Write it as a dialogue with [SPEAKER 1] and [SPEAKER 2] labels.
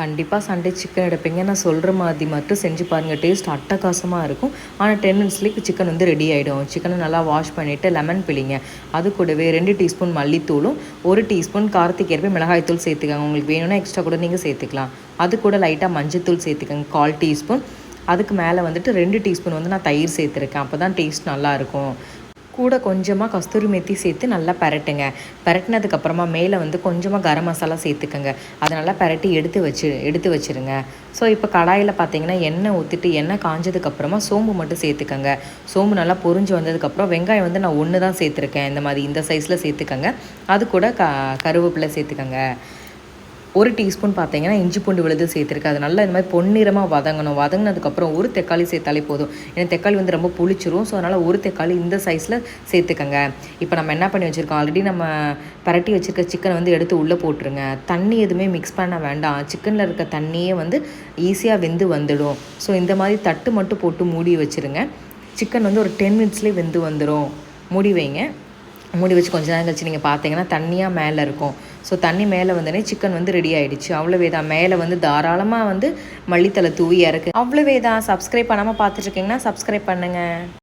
[SPEAKER 1] கண்டிப்பாக Sunday chicken எடுப்பீங்க. நான் சொல்கிற மாதிரி மட்டும் செஞ்சு பாருங்கள் டேஸ்ட் அட்டகாசமாக இருக்கும். ஆனால் டென் மினிட்ஸ்லேயே சிக்கன் வந்து ரெடி ஆகிடும் சிக்கனை நல்லா வாஷ் பண்ணிவிட்டு லெமன் பிழிங்க. அது கூடவே ரெண்டு டீஸ்பூன் மல்லித்தூளும் ஒரு டீஸ்பூன் காரத்துக்கு ஏற்ப மிளகாய்த்தூள் சேர்த்துக்கோங்க. உங்களுக்கு வேணும்னா எக்ஸ்ட்ரா கூட நீங்கள் சேர்த்துக்கலாம். அது கூட லைட்டாக மஞ்சத்தூள் சேர்த்துக்கோங்க. கால் டீஸ்பூன் அதுக்கு மேலே வந்துட்டு ரெண்டு டீஸ்பூன் வந்து நான் தயிர் சேர்த்துருக்கேன். அப்போ தான் டேஸ்ட் நல்லாயிருக்கும் கூட கொஞ்சமாக கஸ்தூரி மெத்தி சேர்த்து நல்லா பரட்டுங்க. பரட்டினதுக்கப்புறமா மேலே வந்து கொஞ்சமாக கரம் மசாலா சேர்த்துக்கோங்க. அதை நல்லா பரட்டி எடுத்து வச்சு எடுத்து வச்சுருங்க. ஸோ இப்போ கடாயில் பார்த்தீங்கன்னா எண்ணெய் ஊற்றிட்டு எண்ணெய் காஞ்சதுக்கப்புறமா சோம்பு மட்டும் சேர்த்துக்கோங்க. சோம்பு நல்லா பொரிஞ்சு வந்ததுக்கப்புறம் வெங்காயம் வந்து நான் ஒன்று தான் சேர்த்துருக்கேன். இந்த மாதிரி இந்த சைஸில் சேர்த்துக்கோங்க. அது கூட க கருவேப்பிலை சேர்த்துக்கோங்க. ஒரு டீஸ்பூன் பார்த்தீங்கன்னா இஞ்சி பூண்டு விழுது சேர்த்துருக்கு. அது நல்லா இந்த மாதிரி பொன்னிறமாக வதங்கணும். வதங்கினதுக்கப்புறம் ஒரு தக்காளி சேர்த்தாலே போதும். ஏன்னா தக்காளி வந்து ரொம்ப புளிச்சிரும். ஸோ அதனால் ஒரு தக்காளி இந்த சைஸில் சேர்த்துக்கங்க. இப்போ நம்ம என்ன பண்ணி வச்சுருக்கோம்? ஆல்ரெடி நம்ம பரட்டி வச்சுருக்க சிக்கனை வந்து எடுத்து உள்ளே போட்டுருங்க. தண்ணி எதுவுமே மிக்ஸ் பண்ண வேண்டாம். சிக்கனில் இருக்க தண்ணியே வந்து ஈஸியாக வெந்து வந்துடும். ஸோ இந்த மாதிரி தட்டு மட்டும் போட்டு மூடி வச்சுருங்க. சிக்கன் வந்து ஒரு டென் மினிட்ஸ்லேயே வெந்து வந்துடும் மூடி வைங்க. மூடி வச்சு கொஞ்ச நேரம் கழிச்சு நீங்கள் பார்த்தீங்கன்னா தண்ணியாக மேலே இருக்கும். ஸோ தண்ணி மேலே வந்தோடனே சிக்கன் வந்து ரெடி ஆகிடுச்சு அவ்வளோவே தான் மேலே வந்து தாராளமாக வந்து மல்லித்தலை தூவி இறக்கு. அவ்வளோவே தான் சப்ஸ்கிரைப் பண்ணாமல் பார்த்துட்ருக்கீங்கன்னா சப்ஸ்கிரைப் பண்ணுங்கள்